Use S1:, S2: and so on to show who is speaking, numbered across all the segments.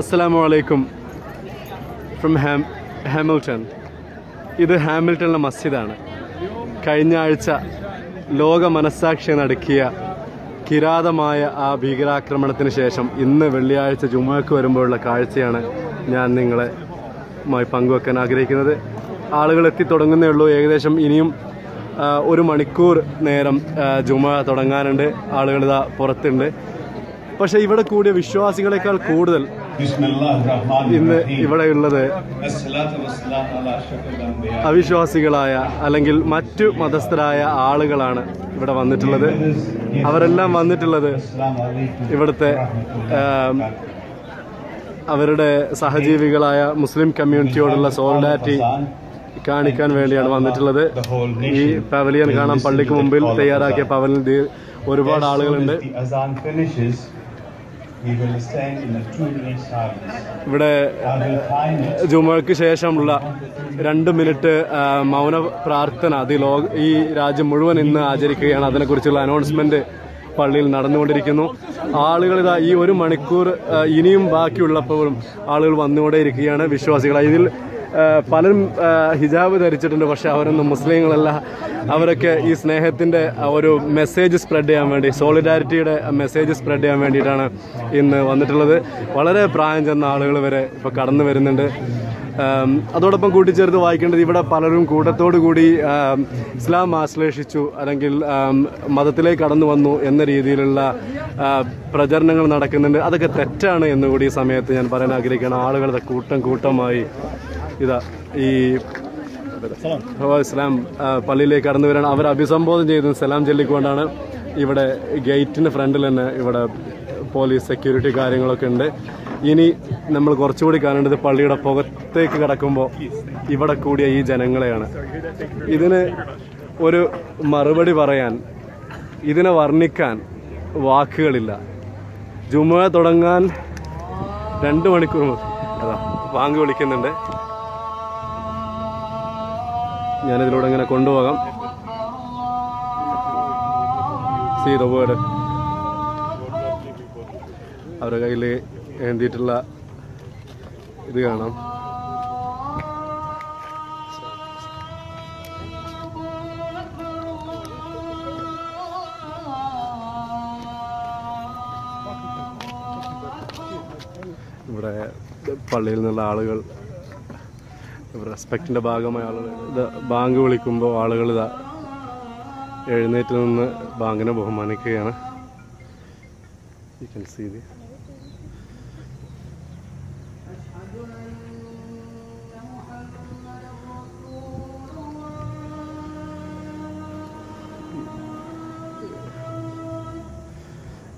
S1: അസ്സാം വലൈക്കും from Ham Hamilton ഇത് ഹാമിൽട്ടണിലെ മസ്ജിദാണ്. കഴിഞ്ഞ ആഴ്ച ലോക മനസ്സാക്ഷി നടക്കിയ കിരാതമായ ആ ഭീകരാക്രമണത്തിന് ശേഷം ഇന്ന് വെള്ളിയാഴ്ച ജുമാക്ക് വരുമ്പോഴുള്ള കാഴ്ചയാണ് ഞാൻ നിങ്ങളെ പങ്കുവെക്കാൻ ആഗ്രഹിക്കുന്നത്. ആളുകൾ എത്തിത്തുടങ്ങുന്നേ ഉള്ളൂ. ഏകദേശം ഇനിയും ഒരു മണിക്കൂർ നേരം ജുമ തുടങ്ങാനുണ്ട്. ആളുകളിതാ പുറത്തുണ്ട്. പക്ഷേ ഇവിടെ കൂടിയ വിശ്വാസികളെക്കാൾ കൂടുതൽ ഇന്ന്
S2: ഇവിടെയുള്ളത്
S1: അവിശ്വാസികളായ അല്ലെങ്കിൽ മറ്റു മതസ്ഥരായ ആളുകളാണ് ഇവിടെ വന്നിട്ടുള്ളത്. അവരെല്ലാം വന്നിട്ടുള്ളത് ഇവിടുത്തെ അവരുടെ സഹജീവികളായ മുസ്ലിം കമ്മ്യൂണിറ്റിയോടുള്ള സോളിഡാരിറ്റി കാണിക്കാൻ വേണ്ടിയാണ് വന്നിട്ടുള്ളത്. ഈ പവലിയൻ കാണാൻ പള്ളിക്ക് മുമ്പിൽ തയ്യാറാക്കിയ പവലിൽ ഒരുപാട് ആളുകളുണ്ട്. ഇവിടെ. ജുമയ്ക്ക് ശേഷമുള്ള രണ്ട് മിനിറ്റ് മൗന പ്രാർത്ഥന. അത് ഈ ലോക ഈ രാജ്യം മുഴുവൻ ഇന്ന് ആചരിക്കുകയാണ്. അതിനെക്കുറിച്ചുള്ള അനൗൺസ്മെന്റ് പള്ളിയിൽ നടന്നുകൊണ്ടിരിക്കുന്നു. ആളുകൾ ഇതാ ഈ ഒരു മണിക്കൂർ ഇനിയും ബാക്കിയുള്ളപ്പോഴും ആളുകൾ വന്നുകൊണ്ടേയിരിക്കുകയാണ് വിശ്വാസികൾ ഇതിൽ പലരും ഹിജാബ് ധരിച്ചിട്ടുണ്ട്. പക്ഷെ അവരൊന്നും മുസ്ലിങ്ങളല്ല. അവരൊക്കെ ഈ സ്നേഹത്തിന്റെ ഒരു മെസ്സേജ് സ്പ്രെഡ് ചെയ്യാൻ വേണ്ടി സോളിഡാരിറ്റിയുടെ മെസ്സേജ് സ്പ്രെഡ് ചെയ്യാൻ വേണ്ടിയിട്ടാണ് ഇന്ന് വന്നിട്ടുള്ളത്. വളരെ പ്രായം ചെന്ന ആളുകൾ വരെ ഇപ്പോൾ കടന്നു വരുന്നുണ്ട്. അതോടൊപ്പം കൂട്ടിച്ചേർത്ത് വായിക്കേണ്ടത് ഇവിടെ പലരും കൂട്ടത്തോടു കൂടി ഇസ്ലാം ആശ്ലേഷിച്ചു അല്ലെങ്കിൽ മതത്തിലേക്ക് കടന്നു വന്നു എന്ന രീതിയിലുള്ള പ്രചരണങ്ങൾ നടക്കുന്നുണ്ട്. അതൊക്കെ തെറ്റാണ് എന്നുകൂടി ഈ സമയത്ത് ഞാൻ പറയാൻ ആഗ്രഹിക്കുകയാണ്. ആളുകളുടെ കൂട്ടം കൂട്ടമായി ഇതാ ഈ ഇസ്ലാം പള്ളിയിലേക്ക് കടന്നു വരാൻ അവർ അഭിസംബോധന ചെയ്ത്. സലാം ചൊല്ലിക്കൊണ്ടാണ് ഇവിടെ ഗേറ്റിന് ഫ്രണ്ടിൽ തന്നെ ഇവിടെ പോലീസ് സെക്യൂരിറ്റി കാര്യങ്ങളൊക്കെ ഉണ്ട്. ഇനി നമ്മൾ കുറച്ചുകൂടി കാണേണ്ടത് പള്ളിയുടെ പുറത്തേക്ക് കടക്കുമ്പോൾ ഇവിടെ കൂടിയ ഈ ജനങ്ങളെയാണ്. ഇതിന് ഒരു മറുപടി പറയാൻ ഇതിനെ വർണിക്കാൻ വാക്കുകളില്ല. ജുമ തുടങ്ങാൻ രണ്ട് മണിക്കൂർ. അതാ വാങ്ങി വിളിക്കുന്നുണ്ട്. ഞാനിതിലൂടെ ഇങ്ങനെ കൊണ്ടുപോകാം. സീ ദ വേർഡ് അവരുടെ കയ്യിൽ ഏന്തിയിട്ടുള്ള ഇത് കാണാം. ഇവിടെ പള്ളിയിൽ നിന്നുള്ള ആളുകൾ റെസ്പെക്റ്റിന്റെ ഭാഗമായ ആളുകൾ. ബാങ്ക് വിളിക്കുമ്പോൾ ആളുകൾ ഇതാ എഴുന്നേറ്റ് നിന്ന് ബാങ്കിനെ ബഹുമാനിക്കുകയാണ്. യു സീ ദി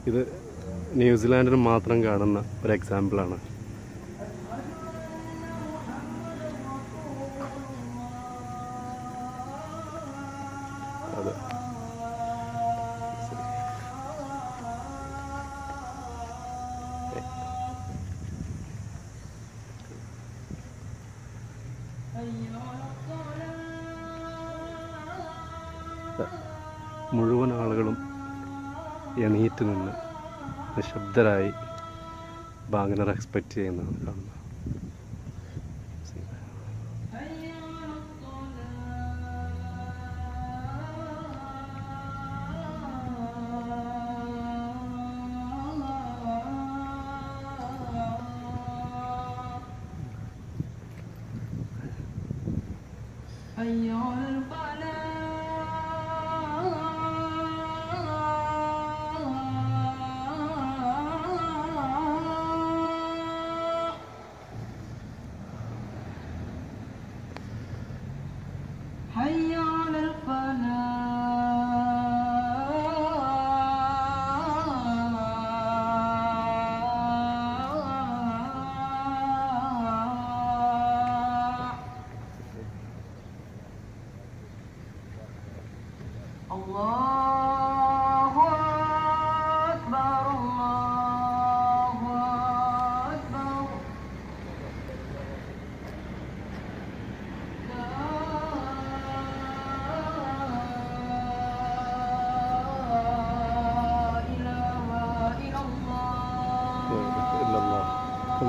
S1: ഇത് ന്യൂസിലാൻഡിന് മാത്രം കാണുന്ന ഒരു എക്സാമ്പിളാണ് എണീറ്റ് നിന്ന് നിശബ്ദരായി ബാങ്കിനെ എക്സ്പെക്റ്റ് ചെയ്യുന്നതാണ് കാണുന്നത്.
S3: حي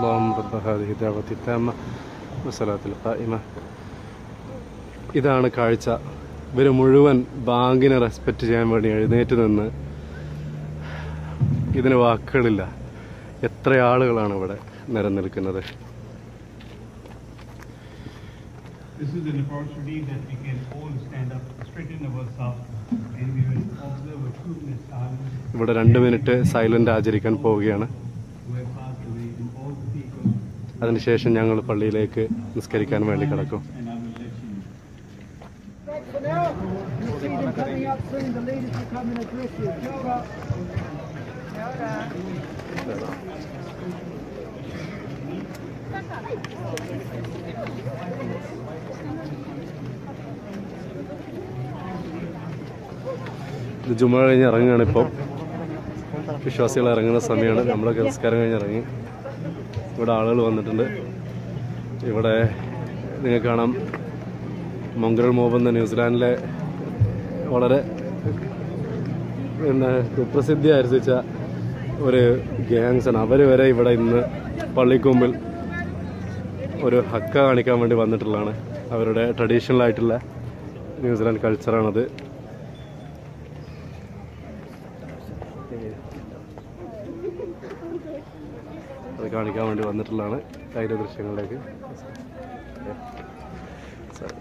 S1: اللهم رب هذه الدعوة التامة والصلاة القائمة ഇതാണ് കാഴ്ച ഇവർ മുഴുവൻ ബാങ്കിനെ റെസ്പെക്റ്റ് ചെയ്യാൻ വേണ്ടി എഴുന്നേറ്റ് നിന്ന് ഇതിന് വാക്കുകളില്ല എത്ര ആളുകളാണ് ഇവിടെ നിരനിൽക്കുന്നത്
S2: This is an opportunity that we can all stand up, straighten ourselves, and we will observe a two minute silence
S1: ഇവിടെ രണ്ട് മിനിറ്റ് സൈലന്റ് ആചരിക്കാൻ പോവുകയാണ് അതിനുശേഷം ഞങ്ങൾ പള്ളിയിലേക്ക് നിസ്കരിക്കാൻ വേണ്ടി കിടക്കും. ജുമ്മ കഴിഞ്ഞ് ഇറങ്ങുകയാണ് ഇപ്പം. വിശ്വാസികൾ ഇറങ്ങുന്ന സമയമാണ്. നമ്മളൊക്കെ നിസ്കാരം കഴിഞ്ഞ് ഇറങ്ങി. ഇവിടെ ആളുകൾ വന്നിട്ടുണ്ട്. ഇവിടെ നിങ്ങൾക്ക് കാണാം മൊങ്കരൽ മോബ് എന്ന ന്യൂസിലാൻഡിലെ വളരെ എന്താ കുപ്രസിദ്ധി ആർജിച്ച ഒരു ഗ്യാങ്സാണ് അവർ വരെ ഇവിടെ ഇന്ന് പള്ളിക്കുമ്പിൽ ഒരു ഹക്ക കാണിക്കാൻ വേണ്ടി വന്നിട്ടുള്ളതാണ്. അവരുടെ ട്രഡീഷണൽ ആയിട്ടുള്ള ന്യൂസിലാൻഡ് കൾച്ചറാണത് കാണിക്കാൻ വേണ്ടി വന്നിട്ടുള്ളതാണ്. അതിന്റെ ദൃശ്യങ്ങളിലേക്ക്. Sorry.